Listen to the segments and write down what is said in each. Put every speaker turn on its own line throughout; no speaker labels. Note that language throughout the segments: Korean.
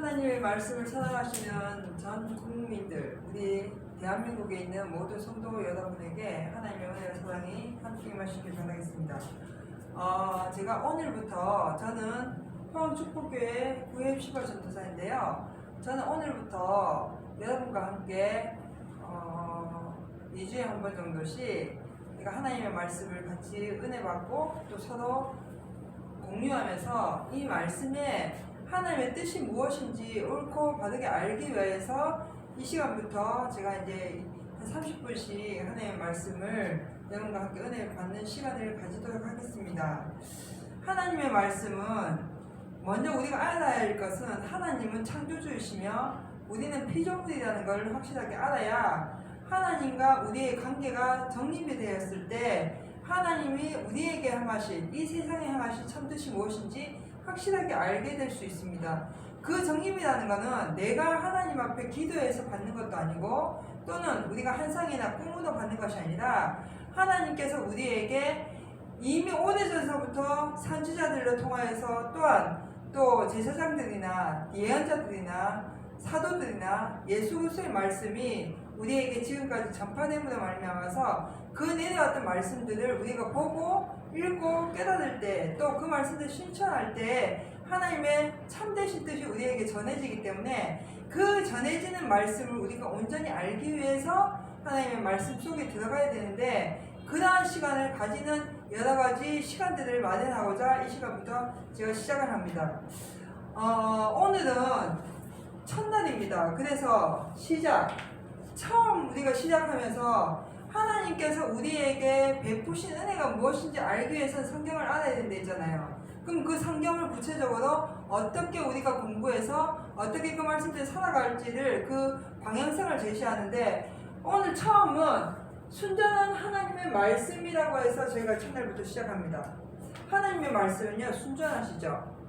하나님의 말씀을 찾아가시는 전 국민들, 우리 대한민국에 있는 모든 성도 여러분에게 하나님의 은혜와 사랑이 함께 임하시길 바라겠습니다. 어, 제가 오늘부터 저는 평원축복교회 구입시발 전도사인데요. 저는 오늘부터 여러분과 함께 어, 2주에 한 번 정도씩 우리가 하나님의 말씀을 같이 은혜 받고 또 서로 공유하면서 이 말씀에 하나님의 뜻이 무엇인지 옳고 바르게 알기 위해서 이 시간부터 제가 이제 한 30분씩 하나님의 말씀을 여러분과 함께 은혜 받는 시간을 가지도록 하겠습니다. 하나님의 말씀은 먼저 우리가 알아야 할 것은 하나님은 창조주이시며 우리는 피조물이라는 걸 확실하게 알아야 하나님과 우리의 관계가 정립이 되었을 때 하나님이 우리에게 향하신 이 세상에 향하신 참 뜻이 무엇인지 확실하게 알게 될 수 있습니다. 그 정립이라는 것은 내가 하나님 앞에 기도해서 받는 것도 아니고 또는 우리가 한상이나 꿈으로 받는 것이 아니라 하나님께서 우리에게 이미 오래전서부터 선지자들을 통하여서 또한 또 제사장들이나 예언자들이나 사도들이나 예수 그리스도의 말씀이 우리에게 지금까지 전파됨으로 말미암아서 그 내려왔던 말씀들을 우리가 보고 읽고 깨달을 때 또 그 말씀을 실천할 때 하나님의 참되신 뜻이 우리에게 전해지기 때문에 그 전해지는 말씀을 우리가 온전히 알기 위해서 하나님의 말씀 속에 들어가야 되는데 그러한 시간을 가지는 여러 가지 시간들을 마련하고자 이 시간부터 제가 시작을 합니다. 어, 오늘은 첫날입니다. 그래서 시작. 처음 우리가 시작하면서 하나님께서 우리에게 베푸신 은혜가 무엇인지 알기 위해서 성경을 알아야 된다 했잖아요. 그럼 그 성경을 구체적으로 어떻게 우리가 공부해서 어떻게 그 말씀대로 살아갈지를 그 방향성을 제시하는데 오늘 처음은 순전한 하나님의 말씀이라고 해서 저희가 첫날부터 시작합니다. 하나님의 말씀은요 순전하시죠.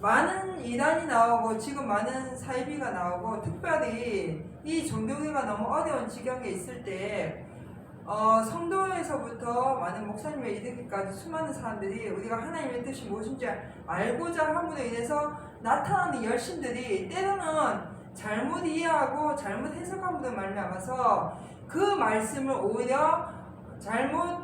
많은 이단이 나오고 지금 많은 사이비가 나오고 특별히 이 종교계가 너무 어려운 지경에 있을 때 어, 성도에서부터 많은 목사님에 이르기까지 수많은 사람들이 우리가 하나님의 뜻이 무엇인지 알고자 함으로 인해서 나타나는 열심들이 때로는 잘못 이해하고 잘못 해석함으로 말미암아서 그 말씀을 오히려 잘못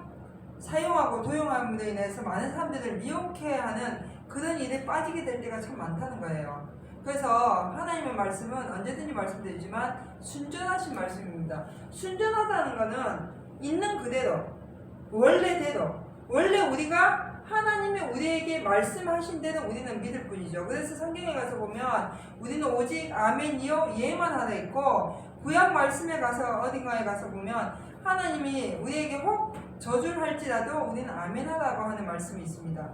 사용하고 도용함으로 인해서 많은 사람들을 미혹해 하는 그런 일에 빠지게 될 때가 참 많다는 거예요. 그래서 하나님의 말씀은 언제든지 말씀드리지만 순전하신 말씀입니다. 순전하다는 것은 있는 그대로 원래대로 원래 우리가 하나님이 우리에게 말씀하신 대로 우리는 믿을 뿐이죠. 그래서 성경에 가서 보면 우리는 오직 아멘이요 예만 하나 있고 구약 말씀에 가서 어딘가에 가서 보면 하나님이 우리에게 혹 저주를 할지라도 우리는 아멘 하라고 하는 말씀이 있습니다.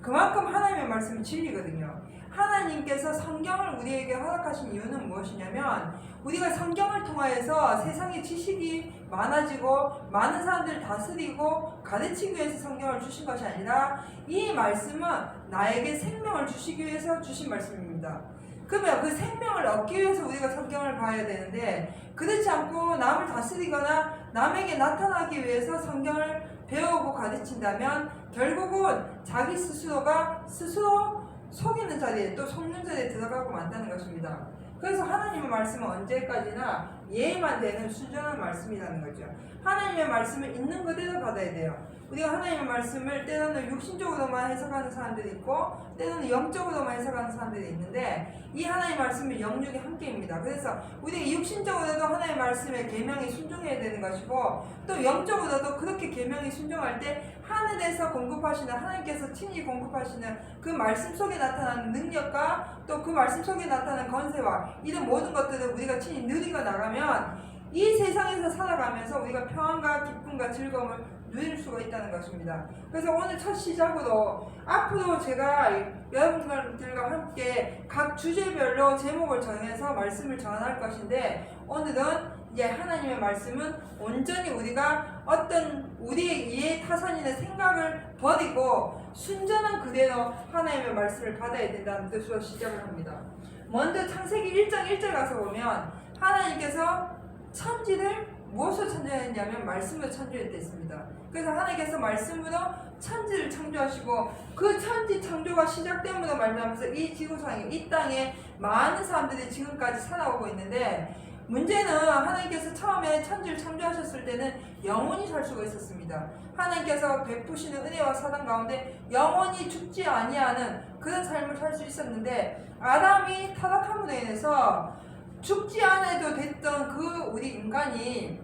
그만큼 하나님의 말씀이 진리거든요. 하나님께서 성경을 우리에게 허락하신 이유는 무엇이냐면 우리가 성경을 통하여서 세상의 지식이 많아지고 많은 사람들을 다스리고 가르치기 위해서 성경을 주신 것이 아니라 이 말씀은 나에게 생명을 주시기 위해서 주신 말씀입니다. 그러면 그 생명을 얻기 위해서 우리가 성경을 봐야 되는데 그렇지 않고 남을 다스리거나 남에게 나타나기 위해서 성경을 배우고 가르친다면 결국은 자기 스스로가 스스로 속이는 자리에 또 속는 자리에 들어가고 만다는 것입니다. 그래서 하나님의 말씀은 언제까지나 예의만 되는 순전한 말씀이라는 거죠. 하나님의 말씀을 있는 그대로 받아야 돼요. 우리가 하나님의 말씀을 때로는 육신적으로만 해석하는 사람들이 있고 때로는 영적으로만 해석하는 사람들이 있는데 이 하나님의 말씀은 영육이 함께입니다. 그래서 우리가 육신적으로도 하나님의 말씀에 계명이 순종해야 되는 것이고 또 영적으로도 그렇게 계명이 순종할 때 하늘에서 공급하시는 하나님께서 친히 공급하시는 그 말씀 속에 나타나는 능력과 또 그 말씀 속에 나타나는 건세와 이런 모든 것들을 우리가 친히 누리고 나가면 이 세상에서 살아가면서 우리가 평안과 기쁨과 즐거움을 누릴 수가 있다는 것입니다. 그래서 오늘 첫 시작으로 앞으로 제가 여러분들과 함께 각 주제별로 제목을 정해서 말씀을 전할 것인데 오늘은 이제 하나님의 말씀은 온전히 우리가 어떤 우리의 이해 타산이나 생각을 버리고 순전한 그대로 하나님의 말씀을 받아야 된다는 뜻으로 시작을 합니다. 먼저 창세기 1장 1절 가서 보면 하나님께서 천지를 무엇으로 창조했냐면 말씀으로 창조했다 했습니다. 그래서 하나님께서 말씀으로 천지를 창조하시고 그 천지 창조가 시작됨으로 말미암아서 이 지구상에 이 땅에 많은 사람들이 지금까지 살아오고 있는데 문제는 하나님께서 처음에 천지를 창조하셨을 때는 영원히 살 수가 있었습니다. 하나님께서 베푸시는 은혜와 사랑 가운데 영원히 죽지 아니하는 그런 삶을 살 수 있었는데 아담이 타락함으로 인해서 죽지 않아도 됐던 그 우리 인간이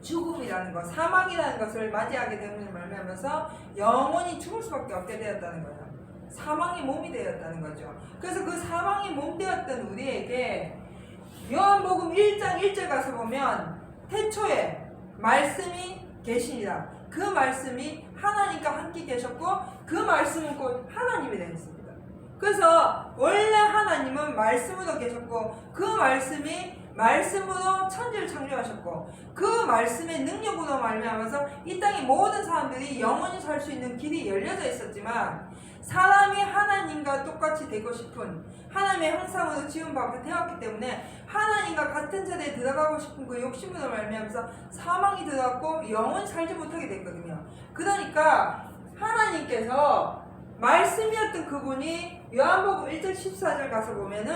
죽음이라는 것, 사망이라는 것을 맞이하게 되는 말미암아서 영원히 죽을 수밖에 없게 되었다는 거예요. 사망의 몸이 되었다는 거죠. 그래서 그 사망의 몸 되었던 우리에게 요한복음 1장 1절 가서 보면 태초에 말씀이 계시니라. 그 말씀이 하나님과 함께 계셨고 그 말씀은 곧 하나님이 되었습니다. 그래서 원래 하나님은 말씀으로 계셨고 그 말씀이 말씀으로 천지를 창조하셨고 그 말씀의 능력으로 말미암아서 이 땅의 모든 사람들이 영원히 살 수 있는 길이 열려져 있었지만 사람이 하나님과 똑같이 되고 싶은 하나님의 형상으로 지은 바 되었기 때문에 하나님과 같은 자리에 들어가고 싶은 그 욕심으로 말미암아서 사망이 들어갔고 영원히 살지 못하게 됐거든요. 그러니까 하나님께서 말씀이었던 그분이 요한복음 1절 14절 가서 보면은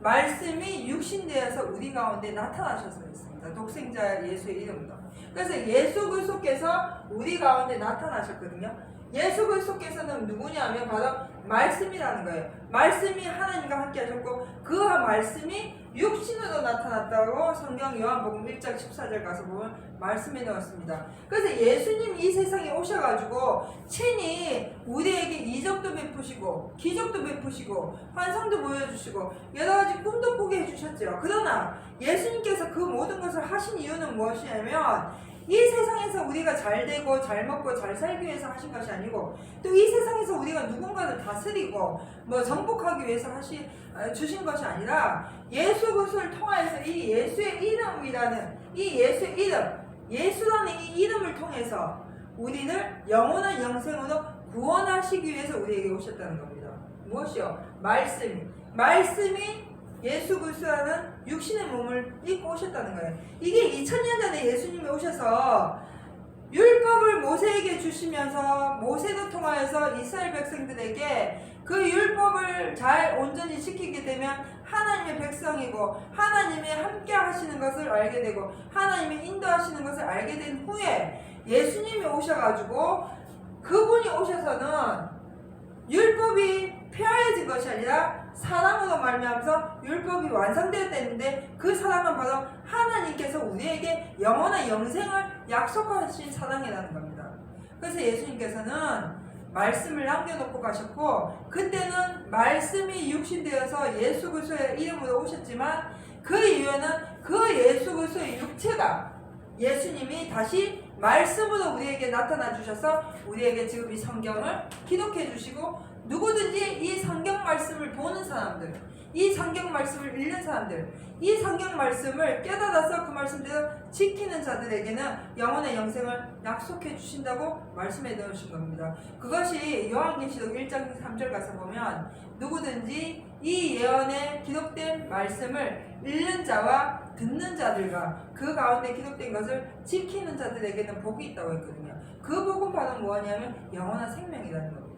말씀이 육신되어서 우리 가운데 나타나셔서 있습니다. 독생자 예수의 이름으로. 그래서 예수 그리스도께서 우리 가운데 나타나셨거든요. 예수 그리스도께서는 누구냐면 바로 말씀이라는 거예요. 말씀이 하나님과 함께 하셨고 그 말씀이 육신으로 나타났다고 성경 요한복음 1장 14절 가서 보면 말씀해 놓았습니다. 그래서 예수님이 이 세상에 오셔가지고 친히 우리에게 이적도 베푸시고 기적도 베푸시고 환상도 보여주시고 여러 가지 꿈도 꾸게 해주셨죠. 그러나 예수님께서 그 모든 것을 하신 이유는 무엇이냐면 이 세상에서 우리가 잘 되고 잘 먹고 잘 살기 위해서 하신 것이 아니고 또 이 세상에서 우리가 누군가를 다스리고 뭐 정복하기 위해서 하시 어, 주신 것이 아니라 예수 그리스도를 통하여서 이 예수의 이름이라는 이 예수의 이름 예수라는 이 이름을 통해서 우리를 영원한 영생으로 구원하시기 위해서 우리에게 오셨다는 겁니다. 무엇이요? 말씀이 말씀이 예수 그리스도라는 육신의 몸을 입고 오셨다는 거예요. 이게 2000년 전에 예수님이 오셔서 율법을 모세에게 주시면서 모세를 통하여서 이스라엘 백성들에게 그 율법을 잘 온전히 지키게 되면 하나님의 백성이고 하나님이 함께 하시는 것을 알게 되고 하나님이 인도하시는 것을 알게 된 후에 예수님이 오셔가지고 그분이 오셔서는 율법이 폐하여진 것이 아니라 사랑으로 말미암아서 율법이 완성되었다는데 그 사랑은 바로 하나님께서 우리에게 영원한 영생을 약속하신 사랑이라는 겁니다. 그래서 예수님께서는 말씀을 남겨놓고 가셨고 그때는 말씀이 육신되어서 예수 그리스도의 이름으로 오셨지만 그 이유는 그 예수 그리스도의 육체가 예수님이 다시 말씀으로 우리에게 나타나 주셔서 우리에게 지금 이 성경을 기록해 주시고 누구든지 이 성경 말씀을 보는 사람들, 이 성경 말씀을 읽는 사람들, 이 성경 말씀을 깨달아서 그 말씀대로 지키는 자들에게는 영원의 영생을 약속해 주신다고 말씀해 놓으신 겁니다. 그것이 요한계시록 1장 3절 가서 보면 누구든지 이 예언에 기록된 말씀을 읽는 자와 듣는 자들과 그 가운데 기록된 것을 지키는 자들에게는 복이 있다고 했거든요. 그 복은 바로 뭐냐면 영원한 생명이라는 겁니다.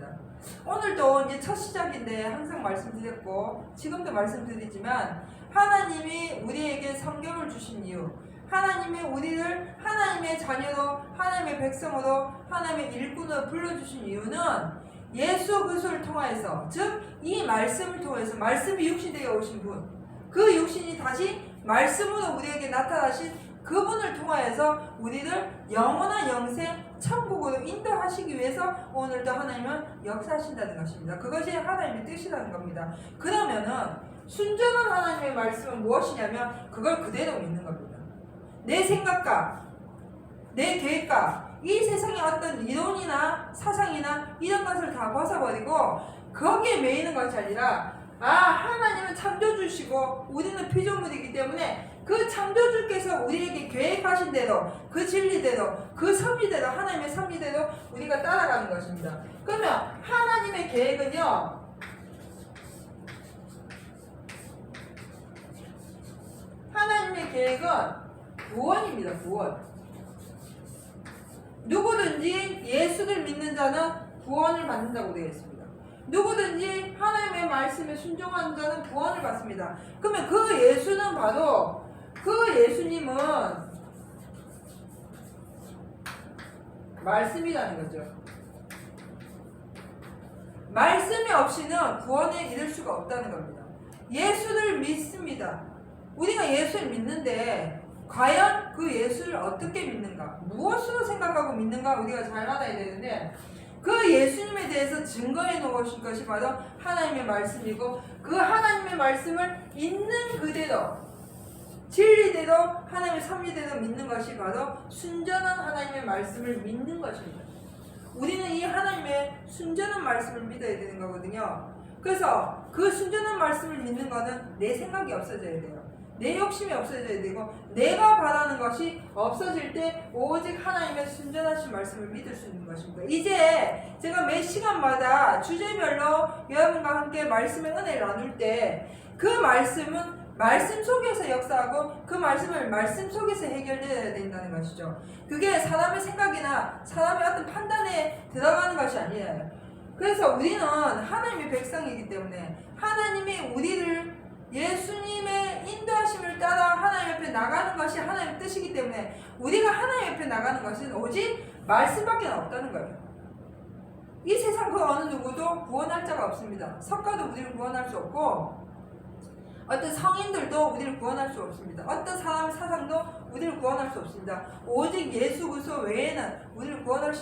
오늘도 이제 첫 시작인데 항상 말씀드렸고 지금도 말씀드리지만 하나님이 우리에게 성경을 주신 이유 하나님이 우리를 하나님의 자녀로 하나님의 백성으로 하나님의 일꾼으로 불러주신 이유는 예수 그리스도를 통하여서 즉 이 말씀을 통해서 말씀이 육신되어 오신 분 그 육신이 다시 말씀으로 우리에게 나타나신 그분을 통하여서 우리를 영원한 영생 천국으로 인도하시기 위해서 오늘도 하나님은 역사하신다는 것입니다. 그것이 하나님의 뜻이라는 겁니다. 그러면은 순전한 하나님의 말씀은 무엇이냐면 그걸 그대로 믿는 겁니다. 내 생각과 내 계획과 이 세상의 어떤 이론이나 사상이나 이런 것을 다 벗어버리고 거기에 매이는 것이 아니라 아 하나님은 창조주시고 우리는 피조물이기 때문에 그 창조주께서 우리에게 계획하신 대로 그 진리대로 그 섭리대로 하나님의 섭리대로 우리가 따라가는 것입니다. 그러면 하나님의 계획은요. 하나님의 계획은 구원입니다. 구원. 누구든지 예수를 믿는 자는 구원을 받는다고 되어 있습니다. 누구든지 하나님의 말씀에 순종하는 자는 구원을 받습니다. 그러면 그 예수는 바로 그 예수님은 말씀이라는 거죠. 말씀이 없이는 구원에 이를 수가 없다는 겁니다. 예수를 믿습니다. 우리가 예수를 믿는데 과연 그 예수를 어떻게 믿는가? 무엇으로 생각하고 믿는가? 우리가 잘 알아야 되는데 그 예수님에 대해서 증거해 놓으신 것이 바로 하나님의 말씀이고 그 하나님의 말씀을 있는 그대로 진리대로 하나님의 섭리대로 믿는 것이 바로 순전한 하나님의 말씀을 믿는 것입니다. 우리는 이 하나님의 순전한 말씀을 믿어야 되는 거거든요. 그래서 그 순전한 말씀을 믿는 거는 내 생각이 없어져야 돼요. 내 욕심이 없어져야 되고 내가 바라는 것이 없어질 때 오직 하나님의 순전하신 말씀을 믿을 수 있는 것입니다. 이제 제가 매 시간마다 주제별로 여러분과 함께 말씀의 은혜를 나눌 때 그 말씀은 말씀 속에서 역사하고 그 말씀을 말씀 속에서 해결해야 된다는 것이죠. 그게 사람의 생각이나 사람의 어떤 판단에 들어가는 것이 아니에요. 그래서 우리는 하나님의 백성이기 때문에 하나님이 우리를 예수님의 인도하심을 따라 하나님 옆에 나가는 것이 하나님의 뜻이기 때문에 우리가 하나님 옆에 나가는 것은 오직 말씀밖에 없다는 거예요. 이 세상 그 어느 누구도 구원할 자가 없습니다. 석가도 우리를 구원할 수 없고 어떤 성인들도 우리를 구원할 수 없습니다. 어떤 사람의 사상도 우리를 구원할 수 없습니다. 오직 예수 그리스도 외에는 우리를 구원할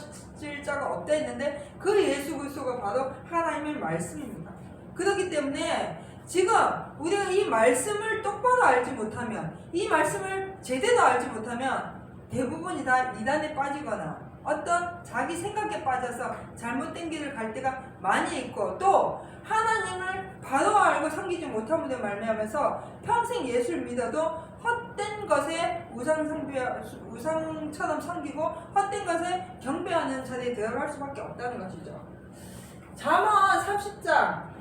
자가 없다 했는데 그 예수 그리스도가 바로 하나님의 말씀입니다. 그렇기 때문에 지금 우리가 이 말씀을 똑바로 알지 못하면 이 말씀을 제대로 알지 못하면 대부분이 다 이단에 빠지거나 어떤 자기 생각에 빠져서 잘못된 길을 갈 때가 많이 있고 또 하나님을 바로 알고 섬기지 못함으로 말미암아서 평생 예수를 믿어도 헛된 것에 우상처럼 섬기고 헛된 것에 경배하는 자리에 들어갈 수밖에 없다는 것이죠. 잠언 30장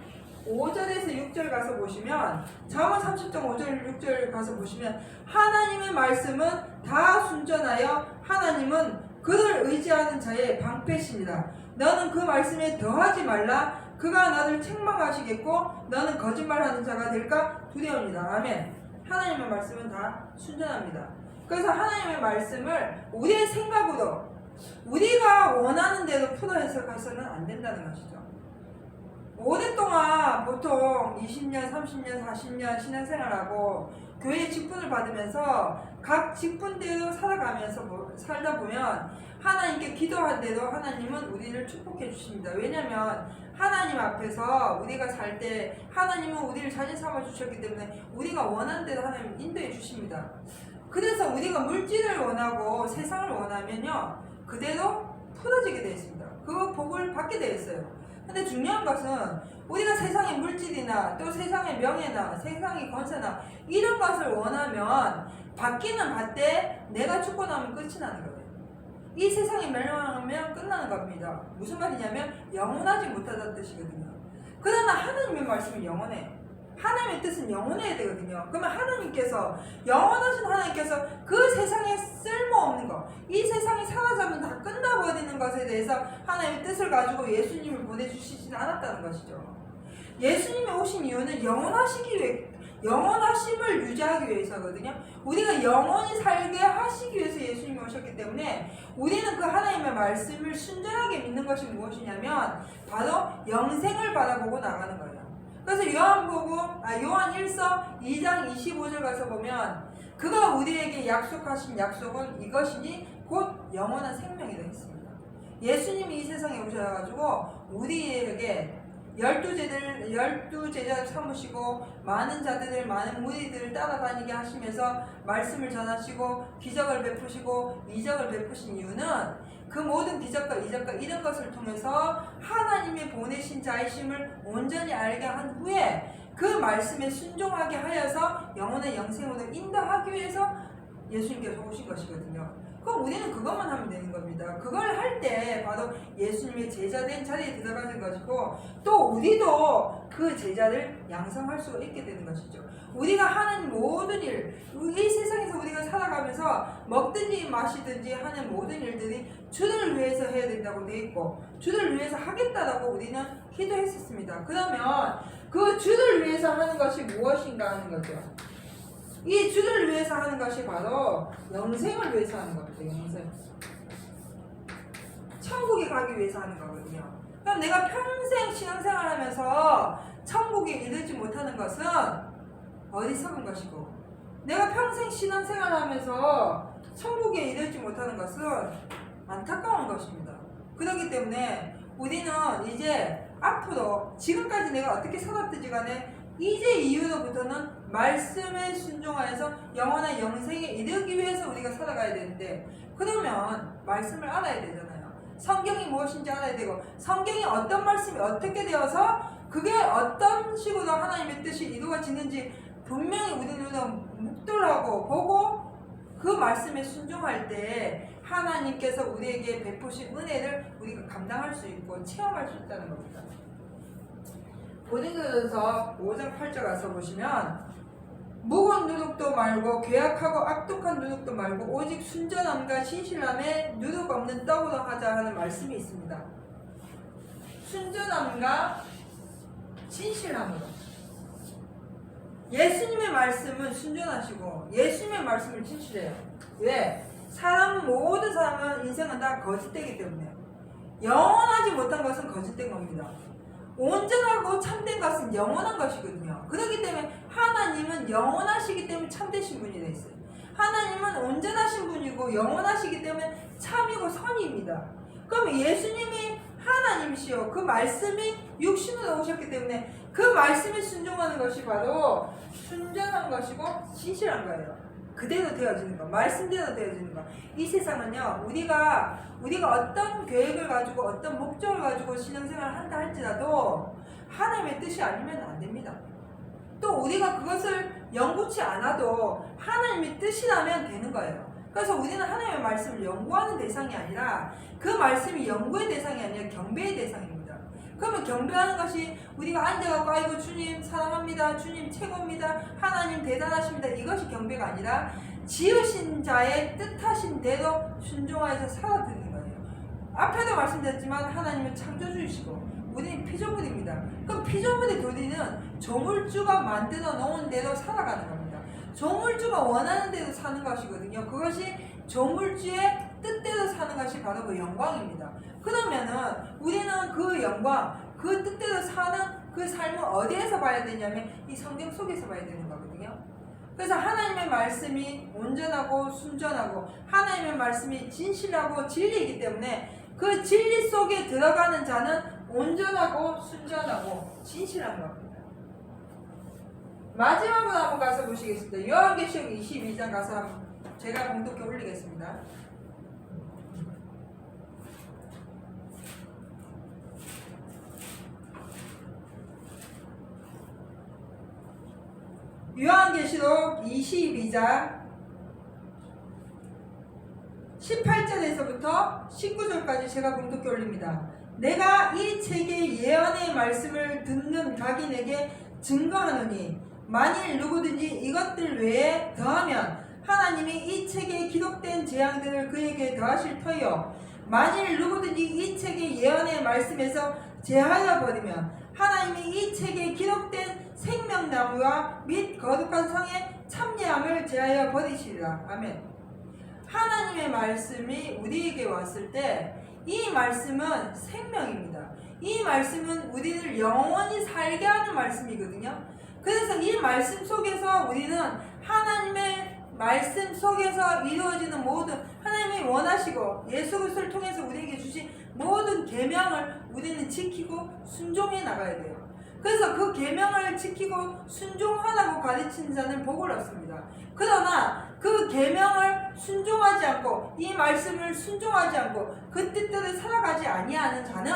5절에서 6절 가서 보시면 잠언 30장 5절 6절 가서 보시면 하나님의 말씀은 다 순전하여 하나님은 그를 의지하는 자의 방패십니다. 너는 그 말씀에 더하지 말라. 그가 너를 책망하시겠고 너는 거짓말하는 자가 될까 두려웁니다. 아멘. 하나님의 말씀은 다 순전합니다. 그래서 하나님의 말씀을 우리의 생각으로 우리가 원하는 대로 풀어 해석해서는 안 된다는 것이죠. 오랫동안 보통 20년, 30년, 40년 신앙생활하고 교회 직분을 받으면서 각 직분대로 살아가면서 뭐 살다 보면 하나님께 기도한 대로 하나님은 우리를 축복해 주십니다. 왜냐하면 하나님 앞에서 우리가 살 때 하나님은 우리를 자녀 삼아 주셨기 때문에 우리가 원하는 대로 하나님 인도해 주십니다. 그래서 우리가 물질을 원하고 세상을 원하면요 그대로 풀어지게 되어 있습니다. 그 복을 받게 되어 있어요. 근데 중요한 것은 우리가 세상의 물질이나 또 세상의 명예나 세상의 권세나 이런 것을 원하면 받기는 받되 내가 죽고 나면 끝이 나는 거예요. 이 세상이 멸망하면 끝나는 겁니다. 무슨 말이냐면 영원하지 못하다는 뜻이거든요. 그러나 하나님의 말씀은 영원해. 하나님의 뜻은 영원해야 되거든요. 그러면 하나님께서 영원하신 하나님께서 그 세상에 쓸모없는 것, 이 세상이 사라져면 다 끝나버리는 것에 대해서 하나님의 뜻을 가지고 예수님을 보내주시진 않았다는 것이죠. 예수님이 오신 이유는 영원하시기 위해 영원하심을 유지하기 위해서거든요. 우리가 영원히 살게 하시기 위해서 예수님이 오셨기 때문에 우리는 그 하나님의 말씀을 순전하게 믿는 것이 무엇이냐면 바로 영생을 바라보고 나가는 거예요. 그래서 요한복음 아 요한 1서 2장 25절 가서 보면 그가 우리에게 약속하신 약속은 이것이니 곧 영원한 생명이라 했습니다. 예수님이 이 세상에 오셔가지고 우리에게 열두 제들 열두 제자를 삼으시고 많은 자들을 많은 무리들을 따라다니게 하시면서 말씀을 전하시고 기적을 베푸시고 이적을 베푸신 이유는 그 모든 기적과 이적과 이런 것을 통해서 하나님이 보내신 자이심을 온전히 알게 한 후에 그 말씀에 순종하게 하여서 영혼의 영생으로 인도하기 위해서 예수님께서 오신 것이거든요. 그럼 우리는 그것만 하면 되는 겁니다. 그걸 할 때 바로 예수님의 제자된 자리에 들어가는 것이고 또 우리도 그 제자를 양성할 수가 있게 되는 것이죠. 우리가 하는 모든 일, 이 우리가 살아가면서 먹든지 마시든지 하는 모든 일들이 주를 위해서 해야 된다고 돼 있고 주를 위해서 하겠다라고 우리는 기도했었습니다. 그러면 그 주를 위해서 하는 것이 무엇인가 하는 거죠. 이 주를 위해서 하는 것이 바로 영생을 위해서 하는 겁니다. 영생. 천국에 가기 위해서 하는 거거든요. 그럼 내가 평생 신앙생활하면서 천국에 이르지 못하는 것은 어리석은 것이고, 내가 평생 신앙생활하면서 천국에 이르지 못하는 것은 안타까운 것입니다. 그렇기 때문에 우리는 이제 앞으로 지금까지 내가 어떻게 살았든지 간에 이제 이후로부터는 말씀에 순종하여서 영원한 영생에 이르기 위해서 우리가 살아가야 되는데 그러면 말씀을 알아야 되잖아요. 성경이 무엇인지 알아야 되고 성경이 어떤 말씀이 어떻게 되어서 그게 어떤 식으로 하나님의 뜻이 이루어지는지 분명히 우리는 묵돌하고 보고 그 말씀에 순종할 때 하나님께서 우리에게 베푸신 은혜를 우리가 감당할 수 있고 체험할 수 있다는 겁니다. 고린도전서 5장 8절 가서 보시면 무거운 누룩도 말고 괴악하고 악독한 누룩도 말고 오직 순전함과 신실함에 누룩 없는 떡으로 하자 하는 말씀이 있습니다. 순전함과 신실함으로 예수님의 말씀은 순전하시고 예수님의 말씀은 진실해요. 왜? 사람 모든 사람은 인생은 다 거짓되기 때문에 영원하지 못한 것은 거짓된 겁니다. 온전하고 참된 것은 영원한 것이거든요. 그렇기 때문에 하나님은 영원하시기 때문에 참되신 분이 되어 있어요. 하나님은 온전하신 분이고 영원하시기 때문에 참이고 선입니다. 그럼 예수님이 하나님이시요. 그 말씀이 육신으로 오셨기 때문에 그 말씀에 순종하는 것이 바로 순전한 것이고 신실한 거예요. 그대로 되어지는 거, 말씀대로 되어지는 거. 이 세상은요, 우리가 우리가 어떤 계획을 가지고 어떤 목적을 가지고 신앙생활을 한다 할지라도 하나님의 뜻이 아니면 안 됩니다. 또 우리가 그것을 연구치 않아도 하나님의 뜻이라면 되는 거예요. 그래서 우리는 하나님의 말씀을 연구하는 대상이 아니라 그 말씀이 연구의 대상이 아니라 경배의 대상입니다. 그러면 경배하는 것이 우리가 앉아갖고 아이고 주님 사랑합니다. 주님 최고입니다. 하나님 대단하십니다. 이것이 경배가 아니라 지으신 자의 뜻하신 대로 순종하여서 살아드는 거예요. 앞에도 말씀드렸지만 하나님은 창조주이시고 우리는 피조물입니다. 그럼 피조물의 도리는 조물주가 만들어 놓은 대로 살아가는 겁니다. 조물주가 원하는 대로 사는 것이거든요. 그것이 조물주의 뜻대로 사는 것이 바로 그 영광입니다. 그러면은 우리는 그 영광, 그 뜻대로 사는 그 삶을 어디에서 봐야 되냐면 이 성경 속에서 봐야 되는 거거든요. 그래서 하나님의 말씀이 온전하고 순전하고 하나님의 말씀이 진실하고 진리이기 때문에 그 진리 속에 들어가는 자는 온전하고 순전하고 진실한 겁니다. 마지막으로 한번 가서 보시겠습니다. 요한계시록 22장 가서 제가 공독해 올리겠습니다. 요한계시록 22장 18절에서부터 19절까지 제가 공독해 올립니다. 내가 이 책의 예언의 말씀을 듣는 각인에게 증거하노니 만일 누구든지 이것들 외에 더하면 하나님이 이 책에 기록된 재앙들을 그에게 더하실 터요 만일 누구든지 이 책의 예언의 말씀에서 제하여 버리면 하나님이 이 책에 기록된 생명나무와 및 거룩한 성의 참여함을 제하여 버리시리라. 아멘. 하나님의 말씀이 우리에게 왔을 때 이 말씀은 생명입니다. 이 말씀은 우리를 영원히 살게 하는 말씀이거든요. 그래서 이 말씀 속에서 우리는 하나님의 말씀 속에서 이루어지는 모든 하나님이 원하시고 예수 그리스도를 통해서 우리에게 주신 모든 계명을 우리는 지키고 순종해 나가야 돼요. 그래서 그 계명을 지키고 순종하라고 가르치는 자는 복을 얻습니다. 그러나 그 계명을 순종하지 않고 이 말씀을 순종하지 않고 그 뜻대로 살아가지 아니하는 자는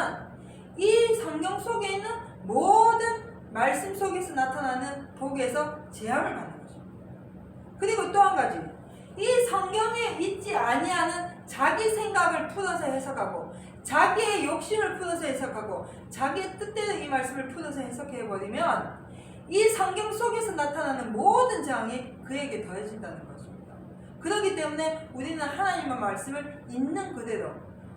이 성경 속에 있는 모든 말씀 속에서 나타나는 복에서 재앙을 받는 거죠. 그리고 또 한 가지 이 성경에 있지 아니하는 자기 생각을 풀어서 해석하고 자기의 욕심을 풀어서 해석하고 자기의 뜻대로 이 말씀을 풀어서 해석해 버리면 이 성경 속에서 나타나는 모든 재앙이 그에게 더해진다는 것입니다. 그렇기 때문에 우리는 하나님의 말씀을 있는 그대로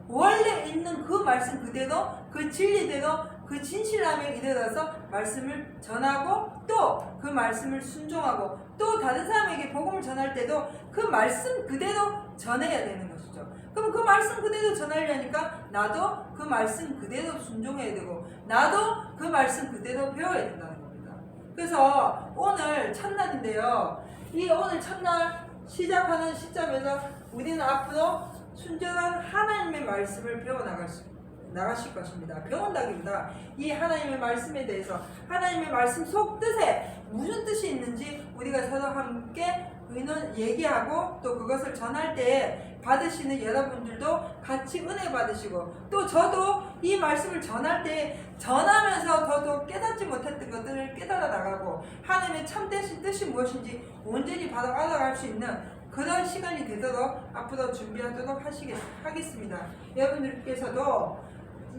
원래 있는 그 말씀 그대로 그 진리대로 그 진실함에 이르러서 말씀을 전하고 또 그 말씀을 순종하고 또 다른 사람에게 복음을 전할 때도 그 말씀 그대로 전해야 되는 것이죠. 그럼 그 말씀 그대로 전하려니까 나도 그 말씀 그대로 순종해야 되고 나도 그 말씀 그대로 배워야 된다는 겁니다. 그래서 오늘 첫날인데요. 이 오늘 첫날 시작하는 시점에서 우리는 앞으로 순전한 하나님의 말씀을 배워나갈 수, 나가실 것입니다. 배운다기보다 이 하나님의 말씀에 대해서 하나님의 말씀 속 뜻에 무슨 뜻이 있는지 우리가 서로 함께 의논 얘기하고 또 그것을 전할 때 받으시는 여러분들도 같이 은혜 받으시고 또 저도 이 말씀을 전할 때 전하면서 더더 깨닫지 못했던 것들을 깨달아 나가고 하나님의 참되신 뜻이 무엇인지 온전히 바로 알아갈 수 있는 그런 시간이 되도록 앞으로 준비하도록 하시겠, 하겠습니다. 여러분들께서도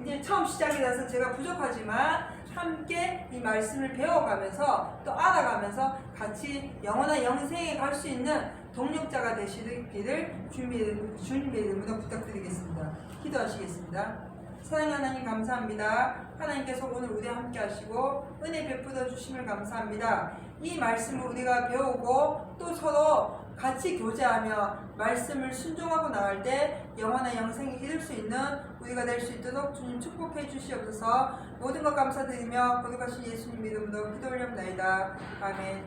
이제 처음 시작이라서 제가 부족하지만 함께 이 말씀을 배워가면서 또 알아가면서 같이 영원한 영생에 갈 수 있는 동력자가 되시기를 주님의 주님의 이름으로 부탁드리겠습니다. 기도하시겠습니다. 사랑하는 하나님 감사합니다. 하나님께서 오늘 우리와 함께 하시고 은혜 베풀어 주심을 감사합니다. 이 말씀을 우리가 배우고 또 서로 같이 교제하며 말씀을 순종하고 나갈 때 영원한 영생에 이룰 수 있는 우리가 될 수 있도록 주님 축복해 주시옵소서 모든 것 감사드리며 거룩하신 예수님 이름으로 기도 올려옵나이다. 아멘